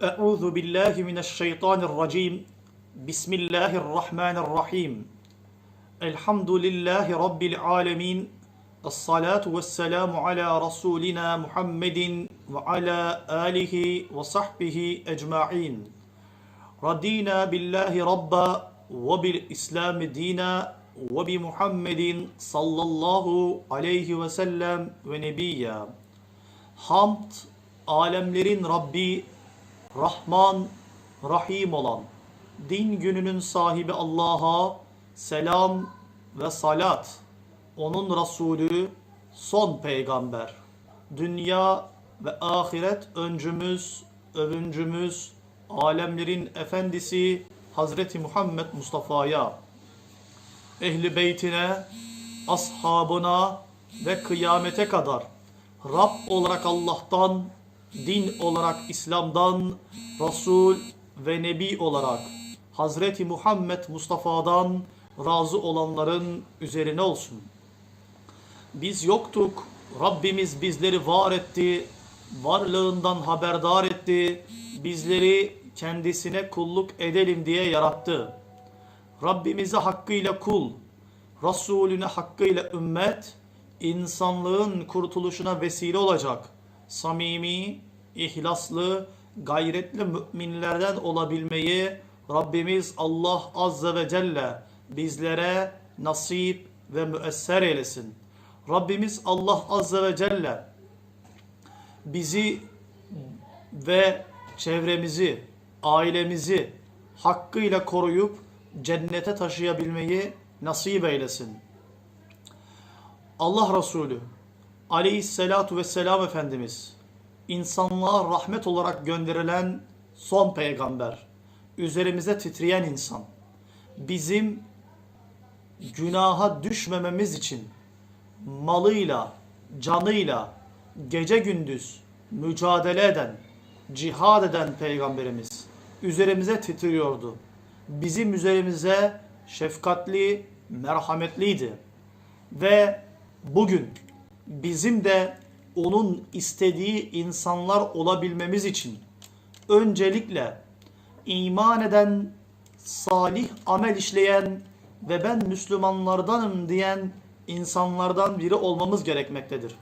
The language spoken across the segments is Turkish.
Euzu billahi mineşşeytanirracim. Bismillahirrahmanirrahim. Elhamdülillahi rabbil alamin. Essalatu vesselamu ala rasulina Muhammedin ve ala alihi ve sahbihi ecmaîn. Radina billahi rabba ve bil İslam dina ve bi Muhammedin sallallahu aleyhi ve sellem ve nebiyya. Hamd alemlerin Rabbi Rahman, Rahim olan, din gününün sahibi Allah'a selam ve salat. Onun Resulü, son peygamber. Dünya ve ahiret öncümüz, övüncümüz, alemlerin efendisi Hazreti Muhammed Mustafa'ya, ehli beytine, ashabına ve kıyamete kadar Rab olarak Allah'tan, din olarak İslam'dan, Resul ve Nebi olarak Hazreti Muhammed Mustafa'dan razı olanların üzerine olsun. Biz yoktuk, Rabbimiz bizleri var etti, varlığından haberdar etti, bizleri kendisine kulluk edelim diye yarattı. Rabbimize hakkıyla kul, Resulüne hakkıyla ümmet, insanlığın kurtuluşuna vesile olacak samimi, ihlaslı, gayretli müminlerden olabilmeyi Rabbimiz Allah Azze ve Celle bizlere nasip ve müesser eylesin. Rabbimiz Allah Azze ve Celle bizi ve çevremizi, ailemizi hakkıyla koruyup cennete taşıyabilmeyi nasip eylesin. Allah Resulü aleyhissalatu vesselam Efendimiz insanlığa rahmet olarak gönderilen son peygamber, üzerimize titreyen insan, bizim günaha düşmememiz için malıyla, canıyla, gece gündüz mücadele eden, cihad eden peygamberimiz üzerimize titriyordu. Bizim üzerimize şefkatli, merhametliydi. Ve bugün bizim de onun istediği insanlar olabilmemiz için öncelikle iman eden, salih amel işleyen ve ben Müslümanlardanım diyen insanlardan biri olmamız gerekmektedir.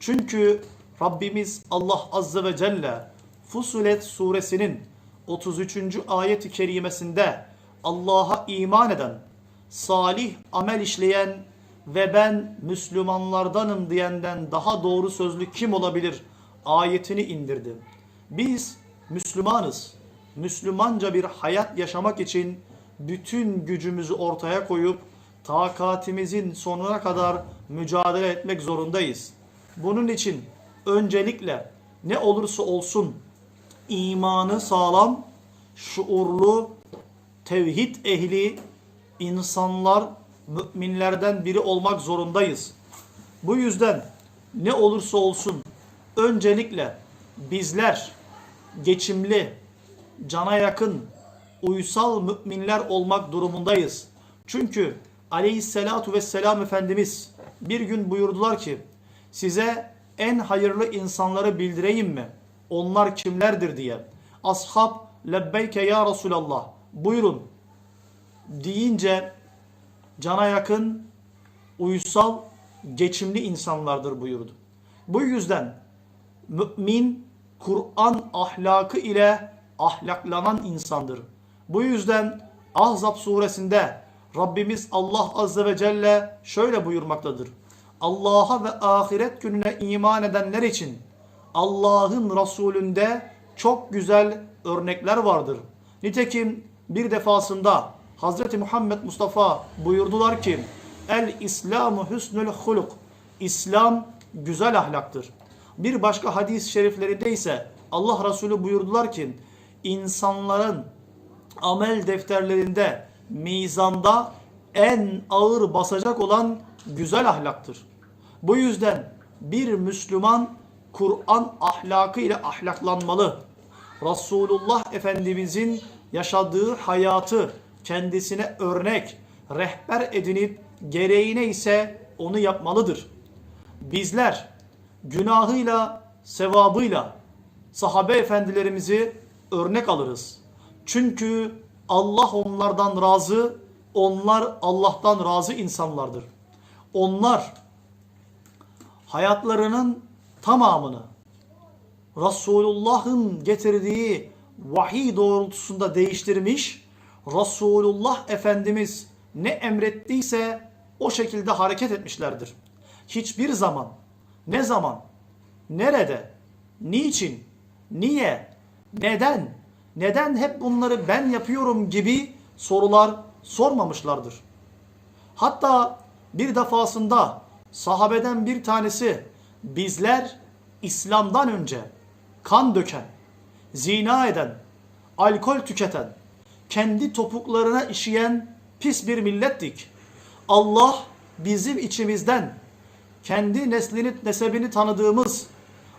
Çünkü Rabbimiz Allah Azze ve Celle Fusulet suresinin 33. ayet-i kerimesinde Allah'a iman eden, salih amel işleyen ve ben Müslümanlardanım diyenden daha doğru sözlü kim olabilir ayetini indirdi. Biz Müslümanız. Müslümanca bir hayat yaşamak için bütün gücümüzü ortaya koyup takatimizin sonuna kadar mücadele etmek zorundayız. Bunun için öncelikle ne olursa olsun imanı sağlam, şuurlu, tevhid ehli insanlar müminlerden biri olmak zorundayız. Bu yüzden ne olursa olsun öncelikle bizler geçimli, cana yakın, uysal müminler olmak durumundayız. Çünkü aleyhissalatu vesselam Efendimiz bir gün buyurdular ki size en hayırlı insanları bildireyim mi? Onlar kimlerdir diye. Ashab lebbeyke ya Resulallah buyurun deyince cana yakın, uysal, geçimli insanlardır buyurdu. Bu yüzden mümin Kur'an ahlakı ile ahlaklanan insandır. Bu yüzden Ahzab suresinde Rabbimiz Allah Azze ve Celle şöyle buyurmaktadır. Allah'a ve ahiret gününe iman edenler için Allah'ın Resulünde çok güzel örnekler vardır. Nitekim bir defasında Hazreti Muhammed Mustafa buyurdular ki El İslamu husnul huluk İslam güzel ahlaktır. Bir başka hadis-i şeriflerinde ise Allah Resulü buyurdular ki insanların amel defterlerinde mizanda en ağır basacak olan güzel ahlaktır. Bu yüzden bir Müslüman Kur'an ahlakı ile ahlaklanmalı. Resulullah Efendimizin yaşadığı hayatı kendisine örnek, rehber edinip gereğine ise onu yapmalıdır. Bizler günahıyla, sevabıyla sahabe efendilerimizi örnek alırız. Çünkü Allah onlardan razı, onlar Allah'tan razı insanlardır. Onlar hayatlarının tamamını Resulullah'ın getirdiği vahiy doğrultusunda değiştirmiş, Resulullah Efendimiz ne emrettiyse o şekilde hareket etmişlerdir. Hiçbir zaman, ne zaman, nerede, niçin, niye, neden, neden hep bunları ben yapıyorum gibi sorular sormamışlardır. Hatta bir defasında sahabeden bir tanesi bizler İslam'dan önce kan döken, zina eden, alkol tüketen, kendi topuklarına işeyen pis bir millettik. Allah bizim içimizden kendi neslini, nesebini tanıdığımız,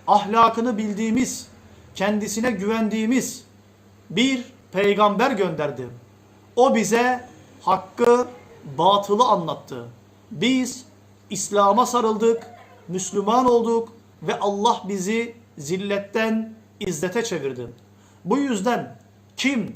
ahlakını bildiğimiz, kendisine güvendiğimiz bir peygamber gönderdi. O bize hakkı, batılı anlattı. Biz İslam'a sarıldık, Müslüman olduk ve Allah bizi zilletten izzete çevirdi. Bu yüzden kim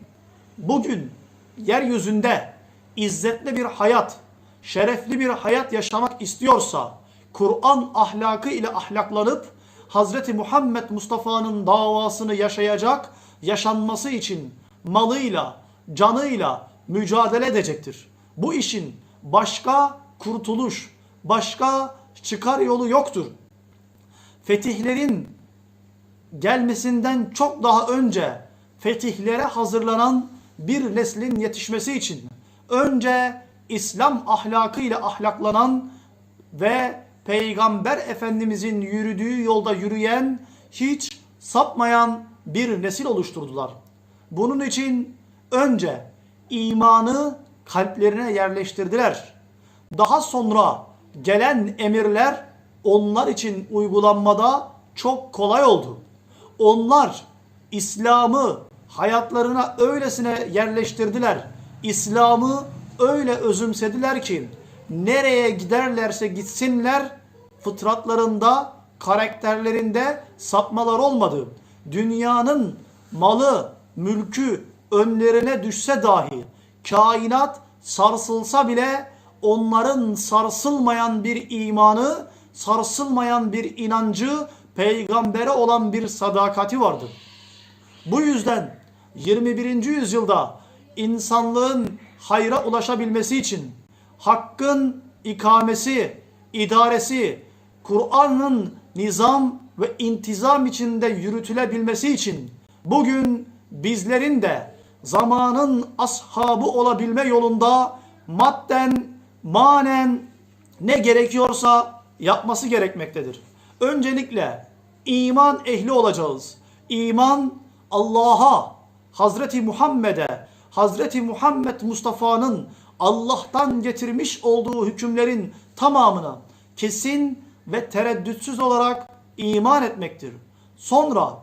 bugün yeryüzünde izzetli bir hayat, şerefli bir hayat yaşamak istiyorsa, Kur'an ahlakı ile ahlaklanıp Hazreti Muhammed Mustafa'nın davasını yaşayacak, yaşanması için malıyla, canıyla mücadele edecektir. Bu işin başka kurtuluş, başka çıkar yolu yoktur. Fetihlerin gelmesinden çok daha önce fetihlere hazırlanan bir neslin yetişmesi için önce İslam ahlakıyla ahlaklanan ve Peygamber Efendimizin yürüdüğü yolda yürüyen, hiç sapmayan bir nesil oluşturdular. Bunun için önce imanı kalplerine yerleştirdiler. Daha sonra gelen emirler onlar için uygulanmada çok kolay oldu. Onlar İslam'ı hayatlarına öylesine yerleştirdiler. İslam'ı öyle özümsediler ki nereye giderlerse gitsinler fıtratlarında, karakterlerinde sapmalar olmadı. Dünyanın malı, mülkü önlerine düşse dahi, kainat sarsılsa bile onların sarsılmayan bir imanı, sarsılmayan bir inancı, peygambere olan bir sadakati vardı. Bu yüzden 21. yüzyılda insanlığın hayra ulaşabilmesi için hakkın ikamesi, idaresi, Kur'an'ın nizam ve intizam içinde yürütülebilmesi için bugün bizlerin de zamanın ashabı olabilme yolunda madden, manen ne gerekiyorsa yapması gerekmektedir. Öncelikle iman ehli olacağız. İman Allah'a, Hazreti Muhammed'e, Hazreti Muhammed Mustafa'nın Allah'tan getirmiş olduğu hükümlerin tamamına kesin ve tereddütsüz olarak iman etmektir. Sonra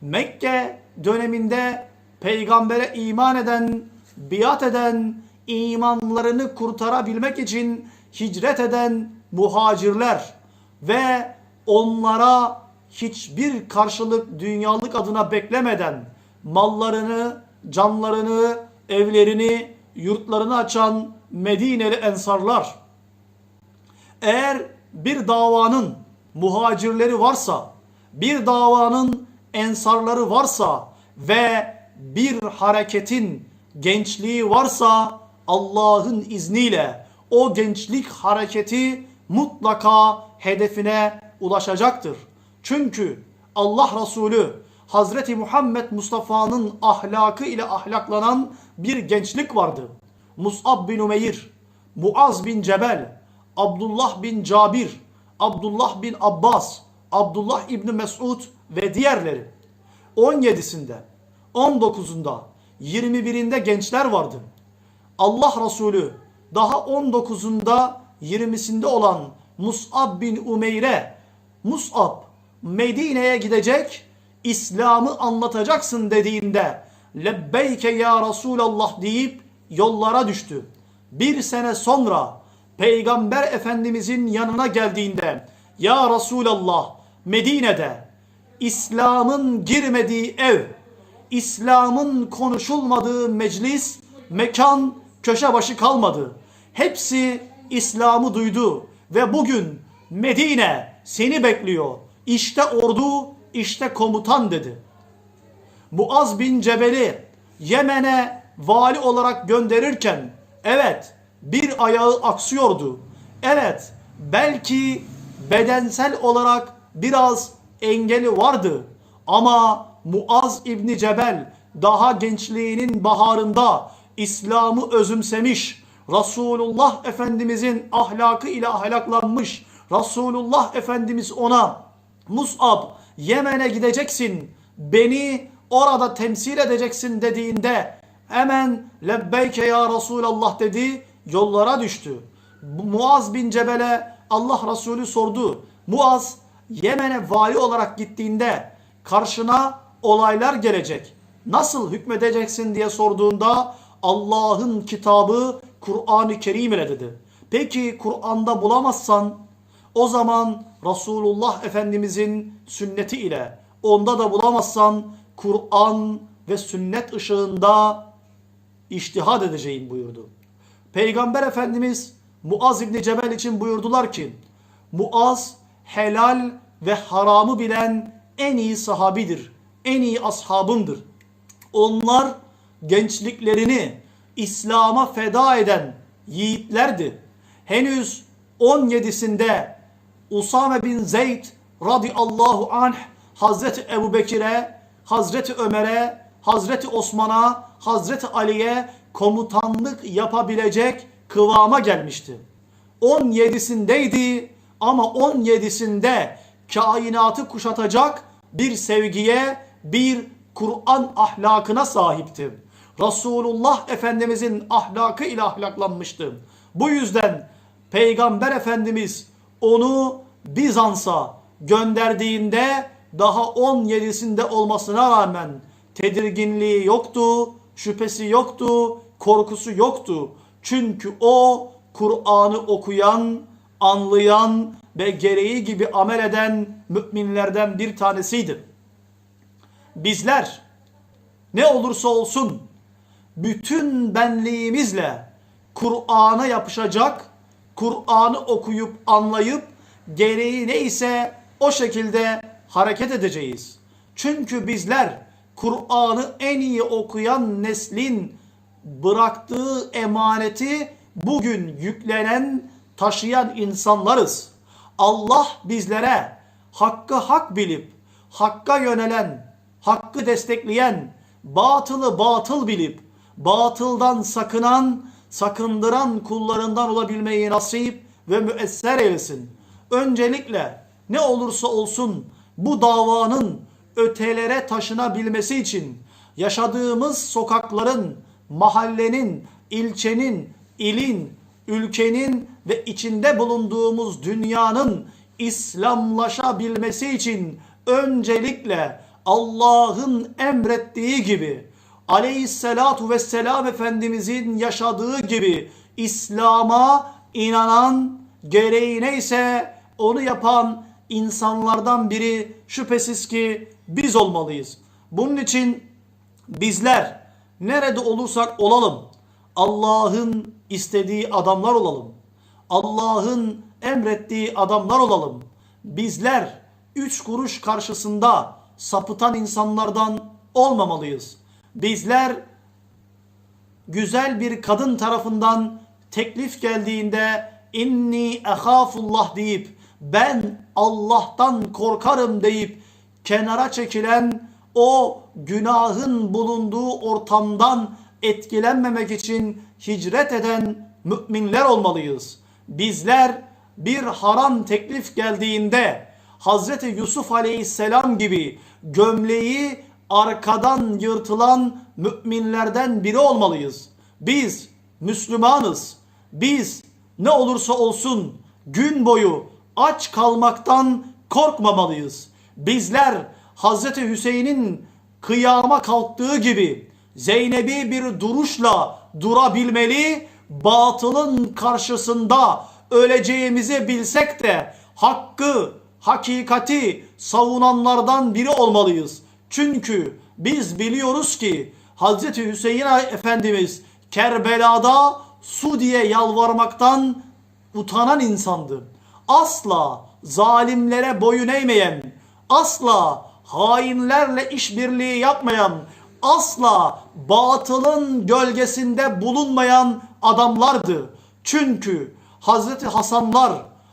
Mekke döneminde peygambere iman eden, biat eden, imanlarını kurtarabilmek için hicret eden muhacirler ve onlara hiçbir karşılık dünyalık adına beklemeden mallarını, canlarını, evlerini, yurtlarını açan Medineli ensarlar. Eğer bir davanın muhacirleri varsa, bir davanın ensarları varsa ve bir hareketin gençliği varsa Allah'ın izniyle o gençlik hareketi mutlaka hedefine ulaşacaktır. Çünkü Allah Resulü Hazreti Muhammed Mustafa'nın ahlakı ile ahlaklanan bir gençlik vardı. Mus'ab bin Umeyr, Muaz bin Cebel, Abdullah bin Cabir, Abdullah bin Abbas, Abdullah İbni Mesud ve diğerleri. 17'sinde, 19'unda, 21'inde gençler vardı. Allah Resulü daha 19'unda 20'sinde olan Mus'ab bin Umeyr'e Mus'ab Medine'ye gidecek İslam'ı anlatacaksın dediğinde lebbeyke ya Resulallah deyip yollara düştü. Bir sene sonra Peygamber Efendimizin yanına geldiğinde ya Resulallah Medine'de İslam'ın girmediği ev, İslam'ın konuşulmadığı meclis, mekan, köşe başı kalmadı. Hepsi İslam'ı duydu ve bugün Medine seni bekliyor. İşte ordu, işte komutan dedi. Muaz bin Cebel'i Yemen'e vali olarak gönderirken evet bir ayağı aksıyordu. Evet belki bedensel olarak biraz engeli vardı ama Muaz İbni Cebel daha gençliğinin baharında İslam'ı özümsemiş, Resulullah Efendimizin ahlakı ile ahlaklanmış, Resulullah Efendimiz ona Mus'ab Yemen'e gideceksin, beni orada temsil edeceksin dediğinde hemen lebbeyke ya Resulallah dedi, yollara düştü. Muaz bin Cebel'e Allah Resulü sordu. Muaz Yemen'e vali olarak gittiğinde karşına olaylar gelecek. Nasıl hükmedeceksin diye sorduğunda Allah'ın kitabı Kur'an-ı Kerim ile dedi. Peki Kur'an'da bulamazsan o zaman Resulullah Efendimizin sünneti ile onda da bulamazsan Kur'an ve sünnet ışığında iştihad edeceğim buyurdu. Peygamber Efendimiz Muaz İbni Cebel için buyurdular ki Muaz helal ve haramı bilen en iyi sahabidir. En iyi ashabımdır. Onlar gençliklerini İslam'a feda eden yiğitlerdi. Henüz 17'sinde Usame bin Zeyd radıyallahu anh Hazreti Ebu Bekir'e, Hazreti Ömer'e, Hazreti Osman'a, Hazreti Ali'ye komutanlık yapabilecek kıvama gelmişti. 17'sindeydi ama 17'sinde kainatı kuşatacak bir sevgiye, bir Kur'an ahlakına sahipti. Resulullah Efendimizin ahlakı ile ahlaklanmıştı. Bu yüzden Peygamber Efendimiz onu Bizans'a gönderdiğinde daha 17'sinde olmasına rağmen tedirginliği yoktu, şüphesi yoktu, korkusu yoktu. Çünkü o Kur'an'ı okuyan, anlayan ve gereği gibi amel eden müminlerden bir tanesiydi. Bizler ne olursa olsun bütün benliğimizle Kur'an'a yapışacak, Kur'an'ı okuyup anlayıp gereği neyse o şekilde hareket edeceğiz. Çünkü bizler Kur'an'ı en iyi okuyan neslin bıraktığı emaneti bugün yüklenen, taşıyan insanlarız. Allah bizlere hakkı hak bilip, hakka yönelen, hakkı destekleyen, batılı batıl bilip, batıldan sakınan, sakındıran kullarından olabilmeyi nasip ve müesser eylesin. Öncelikle ne olursa olsun bu davanın ötelere taşınabilmesi için yaşadığımız sokakların, mahallenin, ilçenin, ilin, ülkenin ve içinde bulunduğumuz dünyanın İslamlaşabilmesi için öncelikle Allah'ın emrettiği gibi aleyhissalatu vesselam Efendimizin yaşadığı gibi İslam'a inanan gereği neyse onu yapan insanlardan biri şüphesiz ki biz olmalıyız. Bunun için bizler nerede olursak olalım Allah'ın istediği adamlar olalım. Allah'ın emrettiği adamlar olalım. Bizler üç kuruş karşısında sapıtan insanlardan olmamalıyız. Bizler güzel bir kadın tarafından teklif geldiğinde inni ehafullah deyip ben Allah'tan korkarım deyip kenara çekilen o günahın bulunduğu ortamdan etkilenmemek için hicret eden müminler olmalıyız. Bizler bir haram teklif geldiğinde Hazreti Yusuf Aleyhisselam gibi gömleği arkadan yırtılan müminlerden biri olmalıyız. Biz Müslümanız. Biz ne olursa olsun gün boyu aç kalmaktan korkmamalıyız. Bizler Hazreti Hüseyin'in kıyama kalktığı gibi Zeynep'i bir duruşla durabilmeli, batılın karşısında öleceğimizi bilsek de hakkı, hakikati savunanlardan biri olmalıyız. Çünkü Biz biliyoruz ki Hazreti Hüseyin Efendimiz Kerbela'da su diye yalvarmaktan utanan insandı. Asla zalimlere boyun eğmeyen, asla hainlerle işbirliği yapmayan, asla batılın gölgesinde bulunmayan adamlardı. Çünkü Hazreti Hasanlar,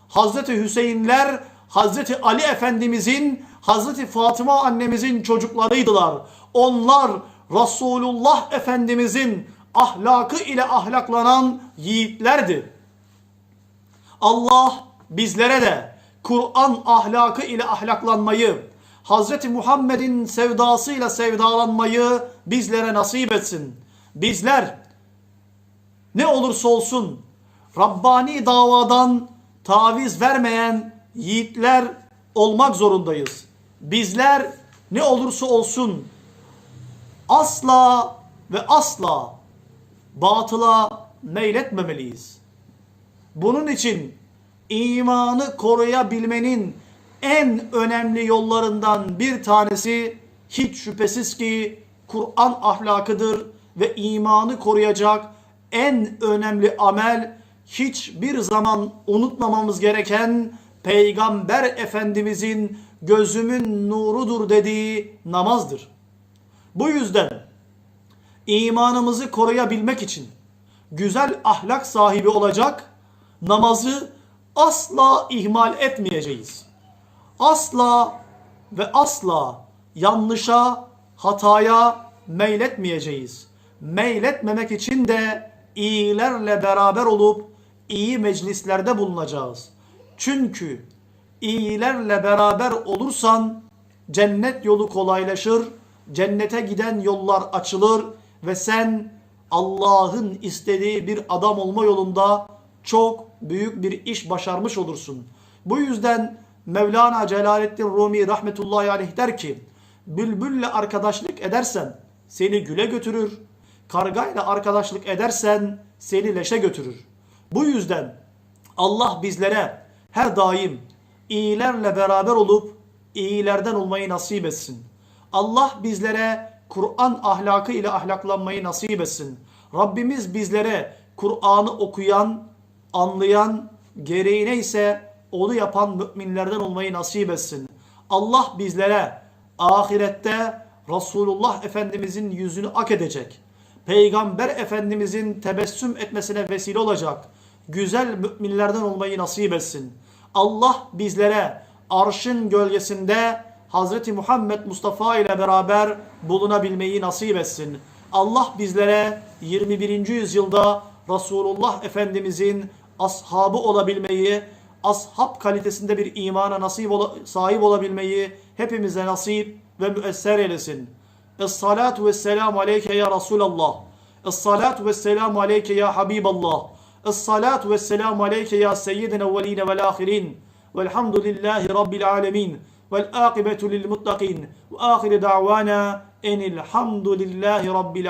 Hazreti Hüseyinler, Hazreti Ali Efendimizin, Hazreti Fatıma annemizin çocuklarıydılar. Onlar Resulullah Efendimizin ahlakı ile ahlaklanan yiğitlerdi. Allah bizlere de Kur'an ahlakı ile ahlaklanmayı, Hz. Muhammed'in sevdasıyla sevdalanmayı bizlere nasip etsin. Bizler ne olursa olsun Rabbani davadan taviz vermeyen yiğitler olmak zorundayız. Bizler ne olursa olsun asla ve asla batıla meyletmemeliyiz. Bunun için imanı koruyabilmenin en önemli yollarından bir tanesi hiç şüphesiz ki Kur'an ahlakıdır ve imanı koruyacak en önemli amel hiçbir zaman unutmamamız gereken Peygamber Efendimizin gözümün nurudur dediği namazdır. Bu yüzden imanımızı koruyabilmek için güzel ahlak sahibi olacak namazı asla ihmal etmeyeceğiz. Asla ve asla yanlışa, hataya meyletmeyeceğiz. Meyletmemek için de iyilerle beraber olup iyi meclislerde bulunacağız. Çünkü iyilerle beraber olursan cennet yolu kolaylaşır, cennete giden yollar açılır ve sen Allah'ın istediği bir adam olma yolunda çok büyük bir iş başarmış olursun. Bu yüzden Mevlana Celaleddin Rumi rahmetullahi aleyh der ki bülbülle arkadaşlık edersen seni güle götürür. Kargayla arkadaşlık edersen seni leşe götürür. Bu yüzden Allah bizlere her daim iyilerle beraber olup iyilerden olmayı nasip etsin. Allah bizlere Kur'an ahlakı ile ahlaklanmayı nasip etsin. Rabbimiz bizlere Kur'an'ı okuyan, anlayan, gereğine ise onu yapan müminlerden olmayı nasip etsin. Allah bizlere ahirette Resulullah Efendimizin yüzünü ak edecek. Peygamber Efendimizin tebessüm etmesine vesile olacak. Güzel müminlerden olmayı nasip etsin. Allah bizlere arşın gölgesinde Hazreti Muhammed Mustafa ile beraber bulunabilmeyi nasip etsin. Allah bizlere 21. yüzyılda Resulullah Efendimizin ashabı olabilmeyi, ashab kalitesinde bir imana nasip ola, sahip olabilmeyi hepimize nasip ve müesser eylesin. Es-salatu ve selamu aleyke ya Resulallah. Es-salatu ve selamu aleyke ya Habiballah. الصلاة والسلام عليك يا سيدنا الأولين والآخرين والحمد لله رب العالمين والآقبة للمتقين وآخر دعوانا إن الحمد لله رب العالمين.